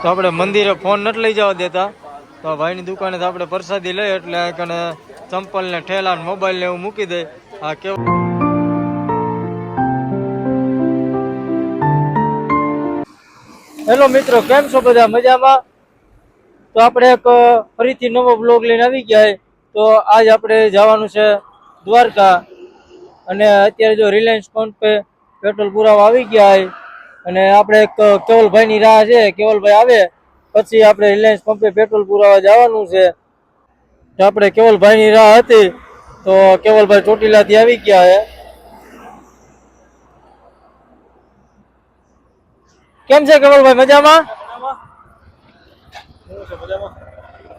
તો આપણે મંદિરે ફોન નથી લઈ જવા દેતા. તો ભાઈની દુકાને તો આપણે પ્રસાદી લઈ એટલે કને ચંપલ ને ઠેલા ને મોબાઈલ ને એવું મૂકી દે. આ કેવું? હેલો મિત્રો, કેમ છો બધા? મજામાં? તો આપણે એક ફરીથી નવો બ્લોગ લઈને આવી ગયા તો આજ આપણે જવાનું છે દ્વારકા. અને અત્યારે જો રિલાયન્સ પંપે પેટ્રોલ પુરાવા આવી ગયા અને આપણે એક કેવલભાઈની રાહ છે, કેવલભાઈ આવે, પછી આપણે રિલાયન્સ પંપે પેટ્રોલ પુરાવા જવાનું છે. આપણે કેવલભાઈની રાહ હતી, તો કેવલભાઈ ચોટીલાથી આવી ગયા છે કેમ છે કેવલભાઈ, મજામાં?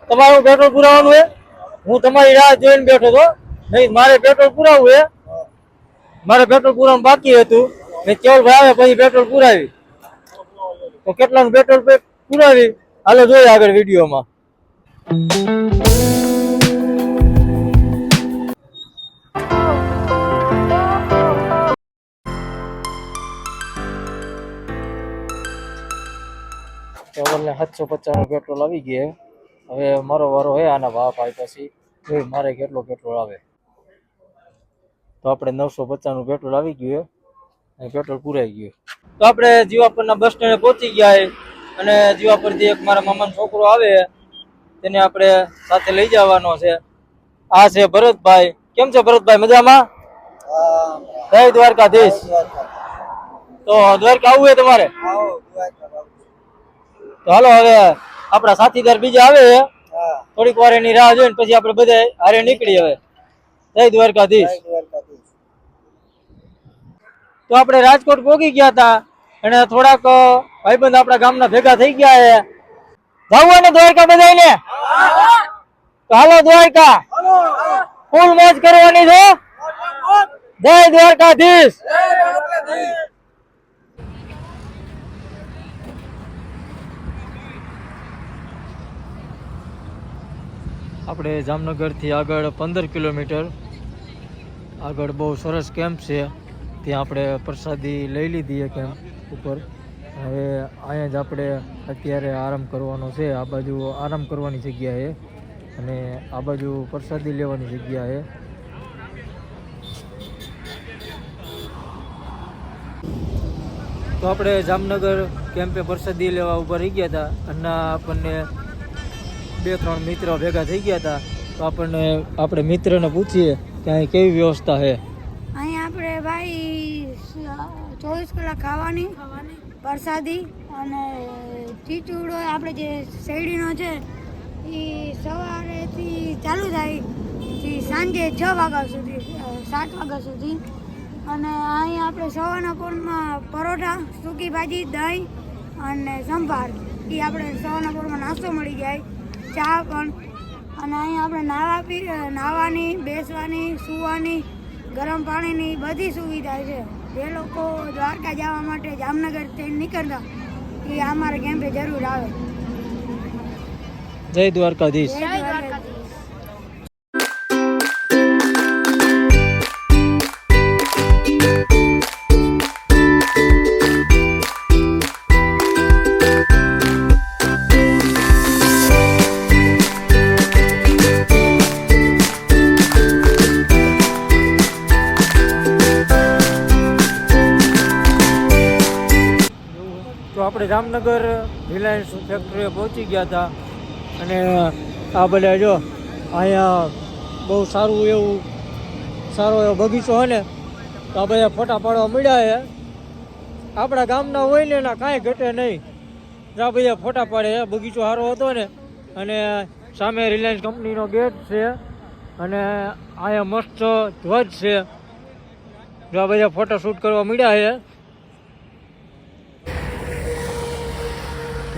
તમારું પેટ્રોલ પુરાવાનું છે હું તમારી રાહ જોઈને બેઠો હતો નહીં, મારે પેટ્રોલ પુરાવવું છે મારે પેટ્રોલ પુરાવાનું બાકી હતું. કેવલભાઈ આવે પછી પેટ્રોલ પુરાવી. તો કેટલાનું પેટ્રોલ પુરાવી? હાલો જોઈએ આગળ વિડીયોમાં. કેવલને સાતસો પચાસનું પેટ્રોલ આવી ગયું હવે મારો વારો હે, આના ભાવ પાઈ પછી. જોઈ મારે કેટલો પેટ્રોલ આવે. તો આપણે નવસો પચાસનું પેટ્રોલ આવી ગયું પેટ્રોલ પુરાઈ ગયું. તો આપણે જીવાપરના બસ સ્ટેન્ડે પહોંચી ગયા અને જીવાપરથી એક મારા મામાનો છોકરો આવે તેને આપણે સાથે લઈ જવાનો છે. આ છે ભરતભાઈ. કેમ છે ભરતભાઈ મજામાં? જય દ્વારકાધીશ. તો દ્વારકા આવવું છે તમારે? તો હાલો હવે આપણા સાથીદાર બીજા આવે થોડીક વાર એની રાહ જોઈને પછી આપણે બધા હારે નીકળી હવે. જય દ્વારકાધીશ. તો આપણે રાજકોટ પહોંચી ગયા હતા. અને થોડાક ભાઈબંધ આપણા ગામના ભેગા થઈ ગયા છે. જવું ને દ્વારકા બધાને હાલો દ્વારકા. ફૂલ મોજ કરવાની છે. જય દ્વારકાધીશ. આપણે જામનગરથી આગળ પંદર કિલોમીટર. આગળ બહુ સરસ કેમ્પ છે. ત્યાં આપણે પ્રસાદી લઈ લીધી છે કેમ્પ ઉપર. હવે અહીંયા જ આપણે અત્યારે આરામ કરવાનો છે. આ બાજુ આરામ કરવાની જગ્યા છે અને આ બાજુ પ્રસાદી લેવાની જગ્યા છે. તો આપણે જામનગર કેમ્પે પ્રસાદી લેવા ઊભા રહી ગયા હતા અને આપણને બે ત્રણ મિત્ર ભેગા થઈ ગયા હતા. તો આપણને, આપણે મિત્રને પૂછીએ કે અહીં કેવી વ્યવસ્થા છે? અહીંયા આપણે ભાઈ ચોવીસ કલાક ખાવાની પ્રસાદી અને ચીચુડો આપણે જે શેરડીનો છે એ સવારેથી ચાલુ થાય સાંજે છ વાગ્યા સુધી સાત વાગ્યા સુધી. અને અહીંયા આપણે સવારના પોરમાં પરોઠા સૂકી ભાજી દહીં અને સંભાર. એ આપણે સવારના પોરમાં નાસ્તો મળી જાય ચા પણ. અને અહીંયા આપણે નાવા પી નાવાની બેસવાની સૂવાની ગરમ પાણીની બધી સુવિધા છે. જે લોકો દ્વારકા જવા માટે જામનગર ટ્રેન નીકળતા. એ અમારા કેમ્પે જરૂર આવે. જય દ્વારકાધીશ. જય દ્વારકાધીશ. આપણે જામનગર રિલાયન્સ ફેક્ટરીએ પહોંચી ગયા હતા. અને આ બધા જો અહીંયા બહુ સારું એવું સારો એવો બગીચો હોય ને, તો આ બધા ફોટા પાડવા મળ્યા છે. આપણા ગામના હોય ને, એના કાંઈ ઘટે નહીં. આ બધા ફોટા પાડે છે. બગીચો સારો હતો ને, અને સામે રિલાયન્સ કંપનીનો ગેટ છે, અને અહીંયા મસ્ત ધ્વજ છે. જો આ બધા ફોટો શૂટ કરવા મળ્યા છે.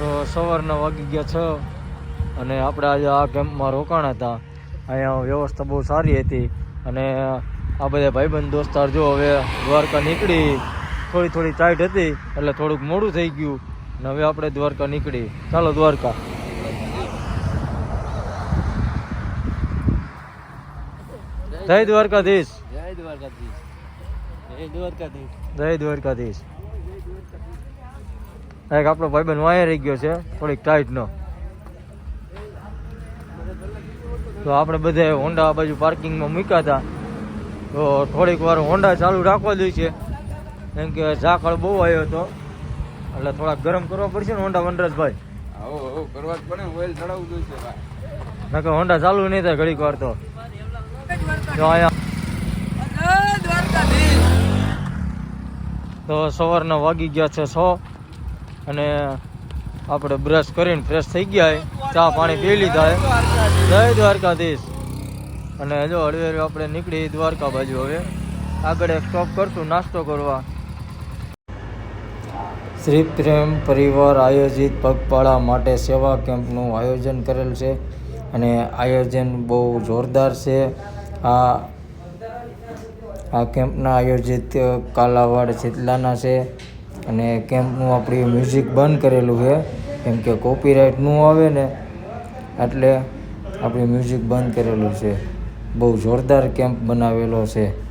તો સવારના વાગી ગયા છ અને આપણે આજે આ કેમ્પમાં રોકાણા હતા. અહીંયા વ્યવસ્થા બહુ સારી હતી અને આ બધા ભાઈબંધ દોસ્તાર જો હવે દ્વારકા નીકળી થોડી થોડી ટાઈટ હતી એટલે થોડુંક મોડું થઈ ગયું અને હવે આપણે દ્વારકા નીકળી. ચાલો દ્વારકા. જય દ્વારકાધીશ. જય દ્વારકાધીશ. જય દ્વારકાધીશ. જય દ્વારકાધીશ. એક આપણો ભાઈબંધ વાયા રહી ગયો છે થોડીક ટાઈટનો તો આપણે બધા હોન્ડા બાજુ પાર્કિંગમાં મૂક્યા હતા. તો થોડીક વાર હોન્ડા ચાલુ રાખવા જોઈએ કેમ કે ઝાકળ બહુ આવ્યો હતો. એટલે થોડાક ગરમ કરવા પડશે ને હોન્ડા વનરાજભાઈ. કરવા પડે ને ઓઇલ ચડાવવું જોઈશે ભાઈ. નકર હોન્ડા ચાલુ નહીં થાય ઘડીક વાર તો. તો સવારના વાગી ગયા છે છ અને આપણે બ્રશ કરીને ફ્રેશ થઈ ગયા ચા પાણી પી લીધા. જય દ્વારકાધીશ. અને જો હળવે આપણે નીકળી દ્વારકા બાજુ હવે. આગળ સ્ટોપ કરશું, નાસ્તો કરવા. શ્રી પ્રેમ પરિવાર આયોજિત પગપાળા માટે સેવા કેમ્પનું આયોજન કરેલ છે અને આયોજન બહુ જોરદાર છે. આ આ કેમ્પના આયોજિત કાલાવાડ જિલ્લાના છે. અને કેમ્પનું આપણી મ્યુઝિક બંધ કરેલું છે. કેમ કે કોપીરાઇટનું આવે ને, એટલે આપણે મ્યુઝિક બંધ કરેલું છે. બહુ જોરદાર કેમ્પ બનાવેલો છે.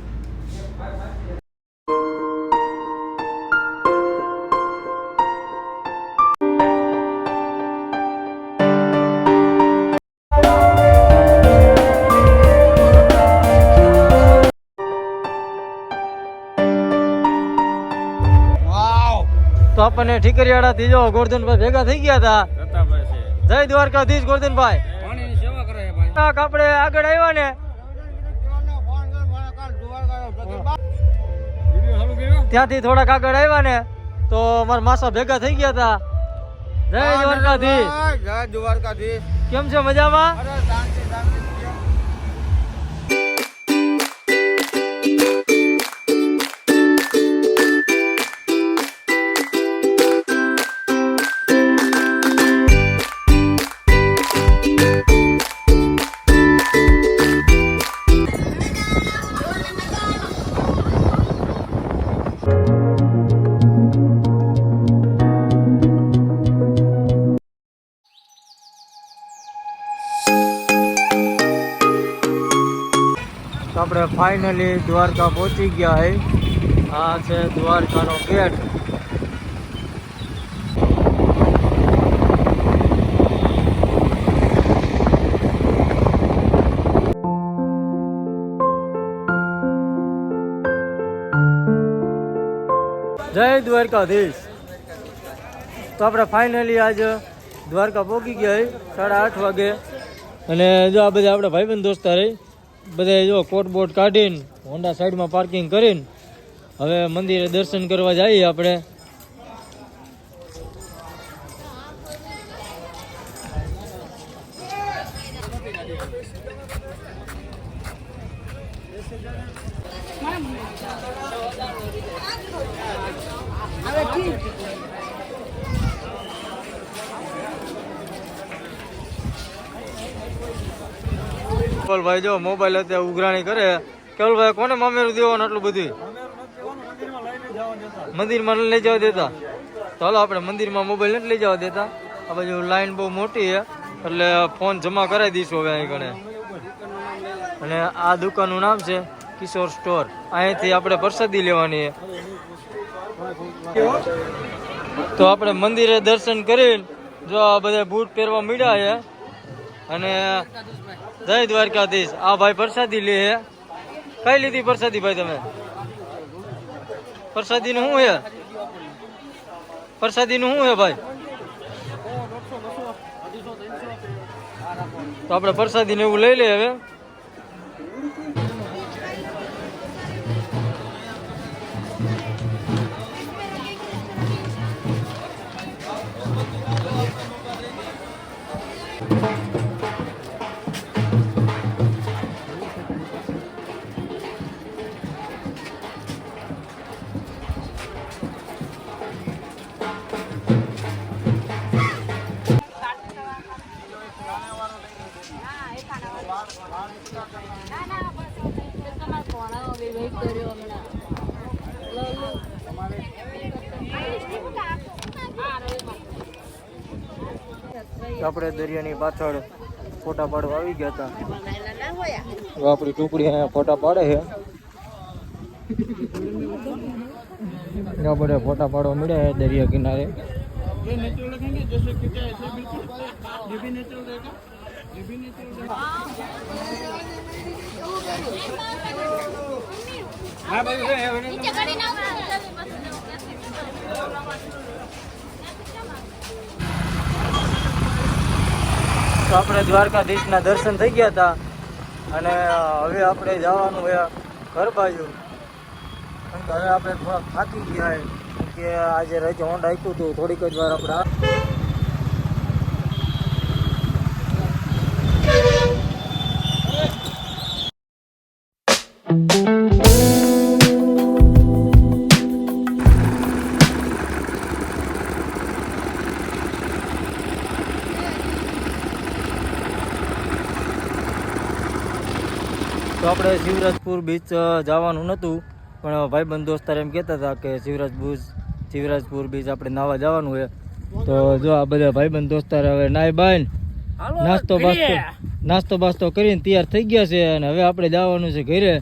તો ઠીકરિયાળા થી જો ગોરધનભાઈ ભેગા થઈ ગયા હતા. જય દ્વારકાધીશ ગોરધનભાઈ. પાણીની સેવા કરે છે ભાઈ. કાક આપણે આગળ આવ્યા ને. ત્યાંથી થોડાક આગળ આવ્યા ને તો મારા માસા ભેગા થઈ ગયા હતા. જય દ્વારકાધીશ. જય દ્વારકાધીશ. કેમ છો મજામાં? તો આપણે ફાઇનલી દ્વારકા પહોંચી ગયા હે. આ છે દ્વારકાનો ગેટ. જય દ્વારકાધીશ. તો આપણે ફાઇનલી આજ દ્વારકા પહોંચી ગયા સાડા આઠ વાગે. અને જો આ બધા આપણા ભાઈબંધ દોસ્તા રહી બધા જો કોટ બોટ કાઢીને, હોન્ડા સાઈડમાં પાર્કિંગ કરીને, હવે મંદિરે દર્શન કરવા જઈએ આપણે. કેવલભાઈ જો મોબાઈલ અત્યારે ઉઘરાણી કરે કેવલભાઈ કોને મામેરું દેવાનું આટલું બધું મંદિરમાં લઈ જવા દેતા. તો હાલો આપણે મંદિરમાં મોબાઈલ નથી લઈ જવા દેતા. આ બાજુ લાઈન બહુ મોટી છે, એટલે ફોન જમા કરાવી દઈશું હવે અહીં ગણે અને આ દુકાનનું નામ છે કિશોર સ્ટોર. અહીંથી આપણે પ્રસાદી લેવાની છે. તો આપણે મંદિરે દર્શન કરીને જો આ બધા બૂટ પહેરવા મળ્યા છે અને જય દ્વારકાધીશ. આ ભાઈ પ્રસાદી લે હે. કઈ લીધી પ્રસાદી ભાઈ તમે? પ્રસાદી નું શું હે? પ્રસાદી નું શું હે ભાઈ? તો આપણે પ્રસાદી ને એવું લઈ લે હવે. આપણે દરિયાની પાછળ ફોટા પાડવા આવી ગયા હતા. હવે આપણી ટુકડી અહીંયા ફોટા પાડે છે. આ બધા ફોટા પાડવા મળ્યા છે દરિયા કિનારે. હા બધું તો આપણે દ્વારકાધીશના દર્શન થઈ ગયા હતા. અને હવે આપણે જવાનું છે ઘર બાજુ. કેમ કે હવે આપણે થોડા થાકી ગયા કે આજે રજ હોન્ડ આપ્યું હતું. થોડીક જ વાર આપણે તો આપણે શિવરાજપુર બીચ જવાનું નહોતું પણ ભાઈબંધ દોસ્તાર એમ કહેતા હતા કે શિવરાજ ભુજ શિવરાજપુર બીચ આપણે નાવા જવાનું હોય તો જો આ બધા ભાઈબંધ દોસ્તાર હવે નાય બાય નાસ્તો બાસ્તો નાસ્તો બાસ્તો કરીને તૈયાર થઈ ગયા છે અને હવે આપણે જવાનું છે ઘરે.